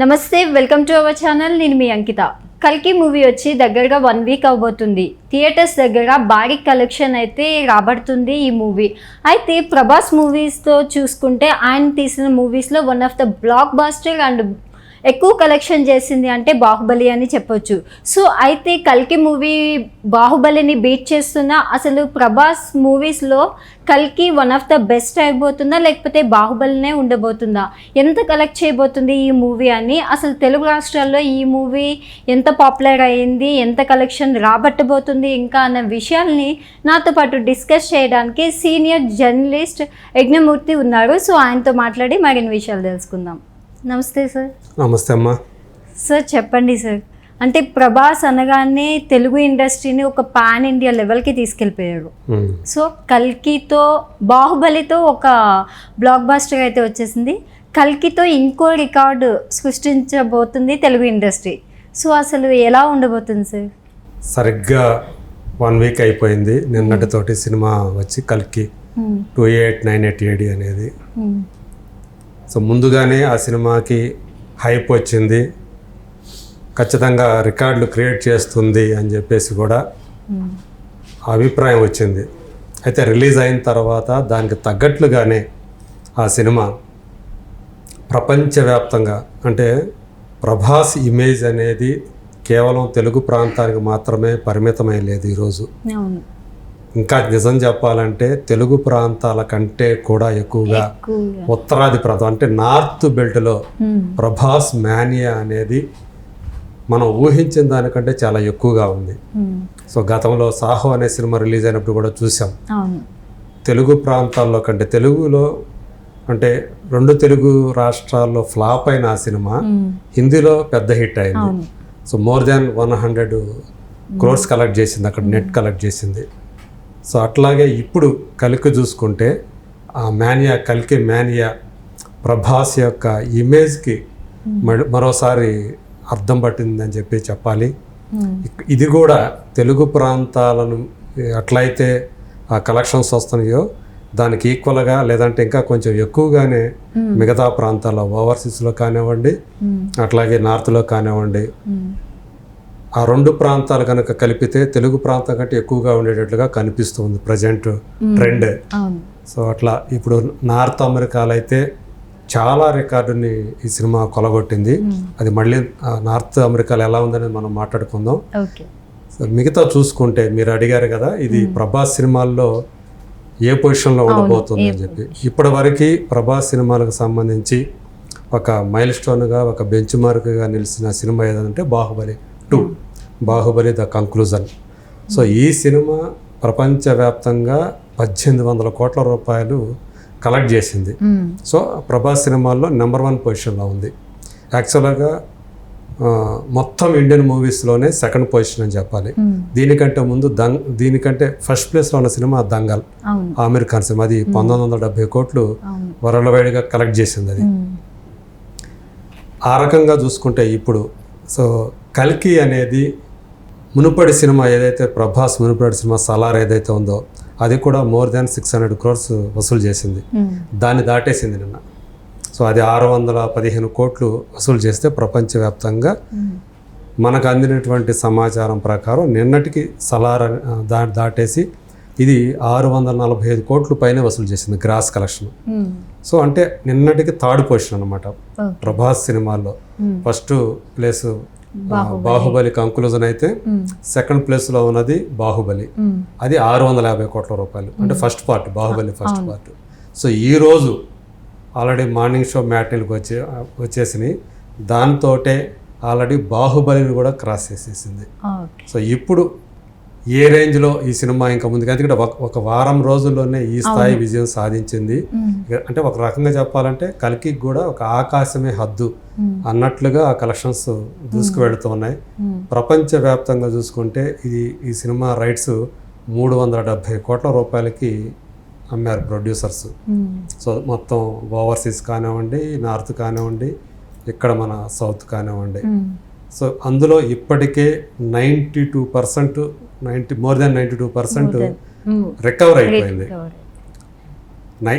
నమస్తే welcome to our channel. నేను మీ అంకిత. కల్కి మూవీ వచ్చి దగ్గరగా వన్ వీక్ అవబోతుంది థియేటర్స్ దగ్గర భారీ కలెక్షన్ అయితే రాబడుతుంది ఈ మూవీ. అయితే ప్రభాస్ మూవీస్తో చూసుకుంటే ఆయన తీసిన మూవీస్లో one of the blockbuster and ఎక్కువ కలెక్షన్ చేసింది అంటే బాహుబలి అని చెప్పొచ్చు. సో అయితే కల్కి మూవీ బాహుబలిని బీట్ చేస్తున్నా అసలు ప్రభాస్ మూవీస్లో కల్కి వన్ ఆఫ్ ద బెస్ట్ అయిపోతుందా? లేకపోతే బాహుబలినే ఉండబోతుందా? ఎంత కలెక్ట్ చేయబోతుంది ఈ మూవీ అని? అసలు తెలుగు రాష్ట్రాల్లో ఈ మూవీ ఎంత పాపులర్ అయ్యింది ఎంత కలెక్షన్ రాబట్టబోతుంది ఇంకా అన్న విషయాల్ని నాతో పాటు డిస్కస్ చేయడానికి సీనియర్ జర్నలిస్ట్ యజ్ఞమూర్తి ఉన్నారు. సో ఆయనతో మాట్లాడి మరిన్ని విషయాలు తెలుసుకుందాం. నమస్తే సార్ నమస్తే అమ్మా. సార్ చెప్పండి సార్ అంటే ప్రభాస్ అనగానే తెలుగు ఇండస్ట్రీని ఒక పాన్ ఇండియా లెవెల్కి తీసుకెళ్ళిపోయాడు. సో కల్కితో బాహుబలితో ఒక బ్లాక్ బాస్టర్ అయితే వచ్చేసింది. కల్కితో ఇంకో రికార్డు సృష్టించబోతుంది తెలుగు ఇండస్ట్రీ. సో అసలు ఎలా ఉండబోతుంది సార్ సరిగ్గా వన్ వీక్ అయిపోయింది. నిన్నటితోటి సినిమా వచ్చి కలికి. Two eight nine eight AD అనేది. సో ముందుగానే ఆ సినిమాకి హైప్ వచ్చింది. ఖచ్చితంగా రికార్డులు క్రియేట్ చేస్తుంది అని చెప్పేసి కూడా. అభిప్రాయం వచ్చింది. అయితే రిలీజ్ అయిన తర్వాత దానికి తగ్గట్లుగానే ఆ సినిమా ప్రపంచవ్యాప్తంగా అంటే ప్రభాస్ ఇమేజ్ అనేది కేవలం తెలుగు ప్రాంతానికి మాత్రమే పరిమితమై లేదు ఈరోజు. ఇంకా నిజం చెప్పాలంటే తెలుగు ప్రాంతాల కంటే కూడా ఎక్కువగా ఉత్తరాది ప్రాంతం అంటే నార్త్ బెల్ట్లో. ప్రభాస్ మానియా అనేది మనం ఊహించిన దానికంటే చాలా ఎక్కువగా ఉంది. సో గతంలో సాహో అనే సినిమా రిలీజ్ అయినప్పుడు కూడా చూసాం. తెలుగు ప్రాంతాల్లో కంటే తెలుగులో అంటే రెండు తెలుగు రాష్ట్రాల్లో ఫ్లాప్ అయిన ఆ సినిమా. హిందీలో పెద్ద హిట్ అయింది. So more than one hundred crores collect చేసింది అక్కడ నెట్ కలెక్ట్ చేసింది. సో అట్లాగే ఇప్పుడు కలికి చూసుకుంటే ఆ మానియా కలికి మానియా ప్రభాస్ యొక్క ఇమేజ్కి మరో- మరోసారి అర్థం పట్టిందని చెప్పి చెప్పాలి Hmm. ఇది కూడా తెలుగు ప్రాంతాలను ఎట్లయితే ఆ కలెక్షన్స్ వస్తున్నాయో దానికి ఈక్వల్గా లేదంటే ఇంకా కొంచెం ఎక్కువగానే మిగతా ప్రాంతాల్లో ఓవర్సీస్లో కానివ్వండి Hmm. అట్లాగే నార్త్లో కానివ్వండి Hmm. ఆ రెండు ప్రాంతాలు కనుక కలిపితే తెలుగు ప్రాంతం కంటే ఎక్కువగా ఉండేటట్లుగా కనిపిస్తుంది ప్రజెంట్ ట్రెండ్. సో అట్లా ఇప్పుడు నార్త్ అమెరికాలో అయితే చాలా రికార్డుని ఈ సినిమా కొలగొట్టింది. అది మళ్ళీ నార్త్ అమెరికాలో ఎలా ఉందని మనం మాట్లాడుకుందాం. సో మిగతా చూసుకుంటే మీరు అడిగారు కదా ఇది ప్రభాస్ సినిమాల్లో ఏ పొజిషన్లో ఉండబోతుంది అని చెప్పి. ఇప్పటి వరకు ప్రభాస్ సినిమాలకు సంబంధించి ఒక మైల్ స్టోన్గా ఒక బెంచ్ మార్క్గా నిలిచిన సినిమా ఏదంటే Baahubali two. Baahubali the conclusion. So ఈ సినిమా ప్రపంచవ్యాప్తంగా పద్దెనిమిది వందల కోట్ల రూపాయలు కలెక్ట్ చేసింది. సో ప్రభాస్ సినిమాల్లో నెంబర్ వన్ పొజిషన్లో ఉంది. యాక్చువల్గా మొత్తం ఇండియన్ మూవీస్లోనే సెకండ్ పొజిషన్ అని చెప్పాలి. దీనికంటే ముందు దంగ్ దీనికంటే ఫస్ట్ ప్లేస్లో ఉన్న సినిమా దంగల్. ఆమిర్ ఖాన్ సినిమా. అది పంతొమ్మిది వందల డెబ్బై కోట్లు వరల్డ్ వైడ్గా కలెక్ట్ చేసింది అది. ఆ రకంగా చూసుకుంటే ఇప్పుడు సో కల్కి అనేది మునుపడి సినిమా ఏదైతే ప్రభాస్ మునుపడి సినిమా సలార్ ఏదైతే ఉందో అది కూడా more than six hundred crores వసూలు చేసింది. దాన్ని దాటేసింది నిన్న సో అది ఆరు వందల పదిహేను కోట్లు వసూలు చేస్తే ప్రపంచవ్యాప్తంగా. మనకు అందినటువంటి సమాచారం ప్రకారం నిన్నటికి సలార్ దా దాటేసి ఇది ఆరు వందల నలభై ఐదు కోట్లు పైనే వసూలు చేసింది గ్రాస్ కలెక్షన్. సో అంటే నిన్నటికి థర్డ్ పొజిషన్ అనమాట. ప్రభాస్ సినిమాల్లో. First place Baahubali. కంక్లూజన్ అయితే. సెకండ్ ప్లేస్లో ఉన్నది బాహుబలి. అది ఆరు వందల యాభై కోట్ల రూపాయలు. అంటే first part Baahubali first part so ఈ రోజు ఆల్రెడీ మార్నింగ్ షో మ్యాట్నీలకు వచ్చే వచ్చేసినాయి దాంతోటే ఆల్రెడీ బాహుబలిని కూడా క్రాస్ చేసేసింది. సో ఇప్పుడు ఏ రేంజ్లో ఈ సినిమా ఇంకా ముందుకు ఎందుకంటే ఒక- ఒక వారం రోజుల్లోనే ఈ స్థాయి విజయం సాధించింది అంటే ఒక రకంగా చెప్పాలంటే కలికి కూడా ఒక ఆకాశమే హద్దు. అన్నట్లుగా ఆ కలెక్షన్స్ దూసుకు వెళుతూ ఉన్నాయి Hmm. ప్రపంచవ్యాప్తంగా చూసుకుంటే ఇది ఈ సినిమా రైట్స్ మూడు వందల డెబ్భై కోట్ల రూపాయలకి అమ్మారు ప్రొడ్యూసర్స్. సో మొత్తం ఓవర్సీస్ కానివ్వండి నార్త్ కానివ్వండి ఇక్కడ మన సౌత్ కానివ్వండి. సో అందులో ఇప్పటికే ninety two percent ninety more than ninety two percent. Recover అయిపోయింది.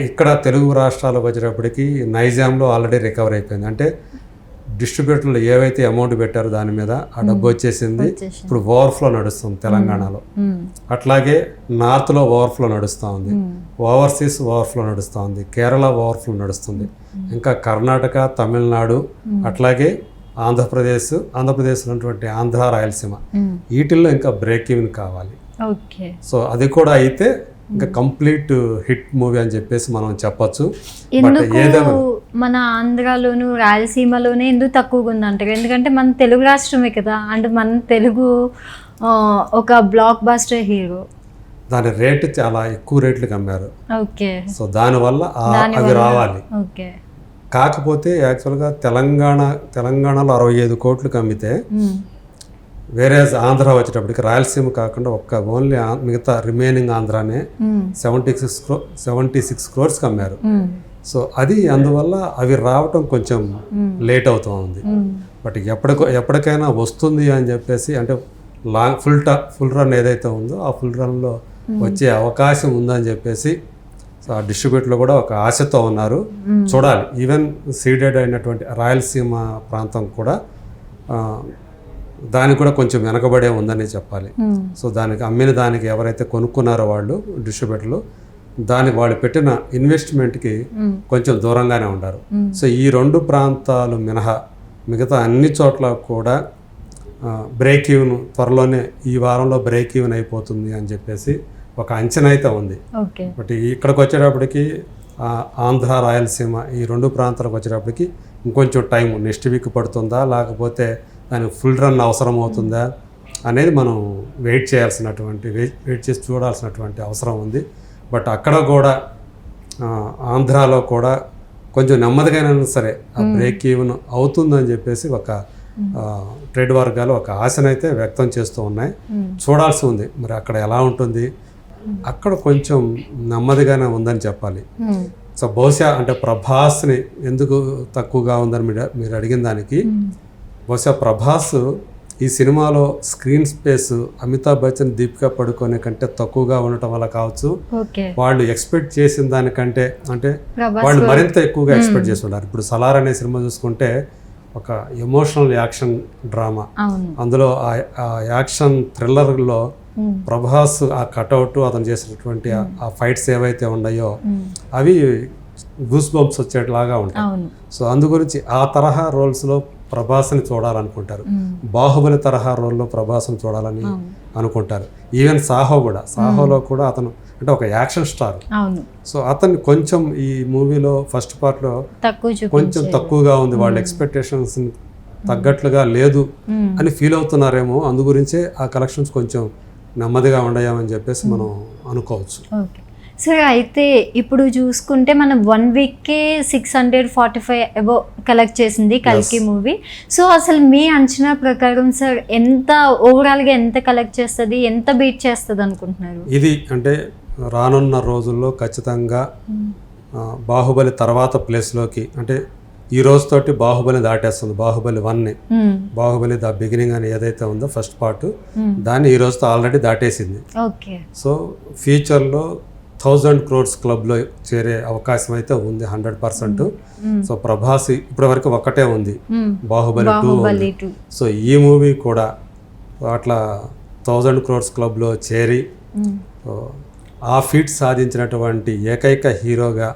ఇక్కడ తెలుగు రాష్ట్రాలకు వచ్చేటప్పటికి నైజాంలో ఆల్రెడీ రికవర్ అయిపోయింది. అంటే డిస్ట్రిబ్యూటర్లు ఏవైతే అమౌంట్ పెట్టారో దాని మీద ఆ డబ్బు వచ్చేసింది. ఇప్పుడు ఓవర్ఫ్లో నడుస్తుంది తెలంగాణలో. అట్లాగే నార్త్లో ఓవర్ఫ్లో నడుస్తూ ఉంది ఓవర్సీస్ ఓవర్ఫ్లో నడుస్తూ ఉంది కేరళ ఓవర్ఫ్లో నడుస్తుంది. ఇంకా కర్ణాటక తమిళనాడు అట్లాగే ఆంధ్రప్రదేశ్ ఆంధ్రప్రదేశ్లో ఉన్నటువంటి ఆంధ్ర రాయలసీమ. వీటిల్లో ఇంకా బ్రేక్ ఈవెన్ కావాలి. ఓకే. సో అది కూడా అయితే ఇంకా కంప్లీట్ హిట్ మూవీ అని చెప్పేసి మనం చెప్పొచ్చు. మన ఆంధ్రాలోను రాయలసీమలోనే ఎందుకు తక్కువగా ఉందంటారు? ఎందుకంటే మన తెలుగు రాష్ట్రమే కదా. అండ్ మన తెలుగు ఒక బ్లాక్ బాస్టర్ హీరో దాని రేటు చాలా ఎక్కువ రేట్లకు అమ్మారు ఓకే. సో దానివల్ల అవి రావాలి. ఓకే. కాకపోతే యాక్చువల్గా తెలంగాణ తెలంగాణలో అరవై ఐదు కోట్లకు అమ్మితే మ్మ్. వేరే ఆంధ్ర వచ్చేటప్పటికి రాయలసీమ కాకుండా ఒక్క ఓన్లీ మిగతా remaining ఆంధ్రానే. Seventy six crore seventy six క్రోర్స్కి అమ్మారు మ్మ్. సో అది అందువల్ల అవి రావటం కొంచెం లేట్ అవుతూ ఉంది. బట్ ఎప్పటికో ఎప్పటికైనా వస్తుంది అని చెప్పేసి అంటే లాంగ్ ఫుల్ ట ఫుల్ రన్ ఏదైతే ఉందో ఆ ఫుల్ రన్లో వచ్చే అవకాశం ఉందని చెప్పేసి సో ఆ డిస్ట్రిబ్యూటర్లు కూడా ఒక ఆశతో ఉన్నారు చూడాలి ఈవెన్ సీడెడ్ అయినటువంటి రాయలసీమ ప్రాంతం కూడా దానికి కూడా కొంచెం వెనకబడే ఉందని చెప్పాలి. సో దానికి అమ్మిన దానికి ఎవరైతే కొనుక్కున్నారో వాళ్ళు డిస్ట్రిబ్యూటర్లు దానికి వాళ్ళు పెట్టిన ఇన్వెస్ట్మెంట్కి. కొంచెం దూరంగానే ఉంటారు. సో ఈ రెండు ప్రాంతాలు మినహా మిగతా అన్ని చోట్ల కూడా బ్రేక్ ఈవెన్ త్వరలోనే ఈ వారంలో బ్రేక్ ఈవెన్ అయిపోతుంది అని చెప్పేసి ఒక అంచనా అయితే ఉంది. బట్ ఇక్కడికి వచ్చేటప్పటికి ఆంధ్ర రాయలసీమ ఈ రెండు ప్రాంతాలకు వచ్చేటప్పటికి ఇంకొంచెం టైం నెక్స్ట్ వీక్ పడుతుందా లేకపోతే దానికి ఫుల్ రన్ అవసరం అవుతుందా అనేది మనం వెయిట్ చేయాల్సినటువంటి వెయిట్ చేసి చూడాల్సినటువంటి అవసరం ఉంది. బట్ అక్కడ కూడా ఆంధ్రాలో కూడా కొంచెం నెమ్మదిగానే సరే ఆ బ్రేక్ ఈవెన్ అవుతుందని చెప్పేసి ఒక ట్రేడ్ వర్గాలు ఒక ఆశనైతే వ్యక్తం చేస్తూ ఉన్నాయి. చూడాల్సి ఉంది. మరి అక్కడ ఎలా ఉంటుంది? అక్కడ కొంచెం నెమ్మదిగానే ఉందని చెప్పాలి. సో బహుశా అంటే ప్రభాస్ని ఎందుకు తక్కువగా ఉందని మీరు మీరు అడిగిన దానికి. బహుశా ప్రభాస్ ఈ సినిమాలో స్క్రీన్ స్పేస్ అమితాబ్ బచ్చన్ దీపికా పడుకోనే కంటే తక్కువగా ఉండటం వల్ల కావచ్చు. వాళ్ళు ఎక్స్పెక్ట్ చేసిన దానికంటే అంటే వాళ్ళు మరింత ఎక్కువగా ఎక్స్పెక్ట్ చేసి ఉన్నారు ఇప్పుడు సలార్ అనే సినిమా చూసుకుంటే ఒక ఎమోషనల్ యాక్షన్ డ్రామా. అందులో ఆ- యాక్షన్ థ్రిల్లర్లో. ప్రభాస్ ఆ కటౌట్ అతను చేసినటువంటి ఆ- ఆ ఫైట్స్ ఏవైతే ఉన్నాయో మ్మ్. అవి గూస్ బంప్స్ వచ్చేట్లాగా ఉంటాయి. సో అందు గురించి ఆ తరహా రోల్స్లో ప్రభాస్ని చూడాలనుకుంటారు. బాహుబలి తరహా రోల్లో ప్రభాస్ని చూడాలని. అనుకుంటారు. ఈవెన్ సాహో కూడా. సాహోలో కూడా అతను అంటే ఒక యాక్షన్ స్టార్. సో అతన్ని కొంచెం ఈ మూవీలో ఫస్ట్ పార్ట్లో కొంచెం తక్కువగా ఉంది. వాళ్ళ ఎక్స్పెక్టేషన్స్ తగ్గట్లుగా లేదు. అని ఫీల్ అవుతున్నారేమో. అందు గురించే ఆ కలెక్షన్స్ కొంచెం నెమ్మదిగా ఉండయామని చెప్పేసి మనం అనుకోవచ్చు. ఓకే. సరే అయితే ఇప్పుడు చూసుకుంటే మనం one వీక్కే six hundred forty five above collect చేసింది కల్కి మూవీ. సో అసలు మీ అంచనా ప్రకారం సార్ ఎంత ఓవరాల్గా ఎంత కలెక్ట్ చేస్తుంది ఎంత బీట్ చేస్తుంది అనుకుంటున్నారు? ఇది అంటే రానున్న రోజుల్లో ఖచ్చితంగా బాహుబలి తర్వాత ప్లేస్లోకి అంటే ఈ రోజుతోటి బాహుబలి దాటేస్తుంది. బాహుబలి వన్ని మ్మ్. బాహుబలి ద బిగినింగ్ అని ఏదైతే ఉందో ఫస్ట్ పార్ట్ మ్మ్. దాన్ని ఈ రోజుతో ఆల్రెడీ దాటేసింది. సో ఫ్యూచర్లో థౌజండ్ క్రోడ్స్ క్లబ్లో చేరే అవకాశం అయితే ఉంది హండ్రెడ్ పర్సెంట్. సో ప్రభాస్ ఇప్పటి వరకు ఒక్కటే ఉంది. మ్మ్. బాహుబలి టూ సో ఈ మూవీ కూడా అట్లా థౌజండ్ క్రోడ్స్ క్లబ్లో చేరి ఆ ఫీట్ సాధించినటువంటి ఏకైక హీరోగా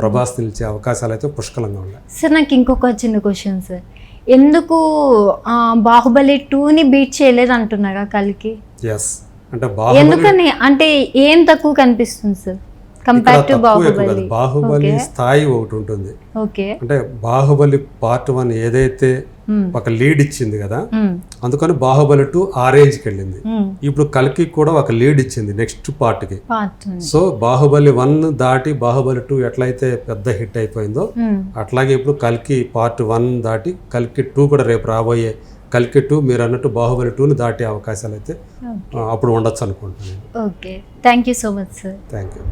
ప్రభాస్ నిలిచే అవకాశాలు అయితే పుష్కలంగా ఉన్నాయి. సార్ నాకు ఇంకొక చిన్న క్వశ్చన్ సార్. ఎందుకు బాహుబలి టూని బీట్ చేయలేదు అంటున్నారా కలికి? ఎస్ అంటే బాహుబలి ఎందుకని? అంటే ఏం తక్కువ కనిపిస్తుంది సార్? కంపేర్. బాహుబలి బాహుబలి స్థాయి ఒకటి ఉంటుంది ఓకే అంటే బాహుబలి పార్ట్ వన్ ఏదైతే మ్మ్. ఒక లీడ్ ఇచ్చింది కదా మ్మ్. అందుకని బాహుబలి టూ ఆ రేంజ్కి వెళ్ళింది మ్మ్. ఇప్పుడు కల్కి కూడా ఒక లీడ్ ఇచ్చింది నెక్స్ట్ పార్ట్ ఉంది. సో బాహుబలి వన్ దాటి బాహుబలి టూ ఎట్లయితే పెద్ద హిట్ అయిపోయిందో. అట్లాగే ఇప్పుడు కల్కి పార్ట్ వన్ దాటి కల్కి టూ కూడా రేపు రాబోయే కల్కి టూ మీరు అన్నట్టు బాహుబలి టూని దాటే అవకాశాలు అయితే అప్పుడు ఉండొచ్చు అనుకుంటున్నాను okay thank you so much sir thank you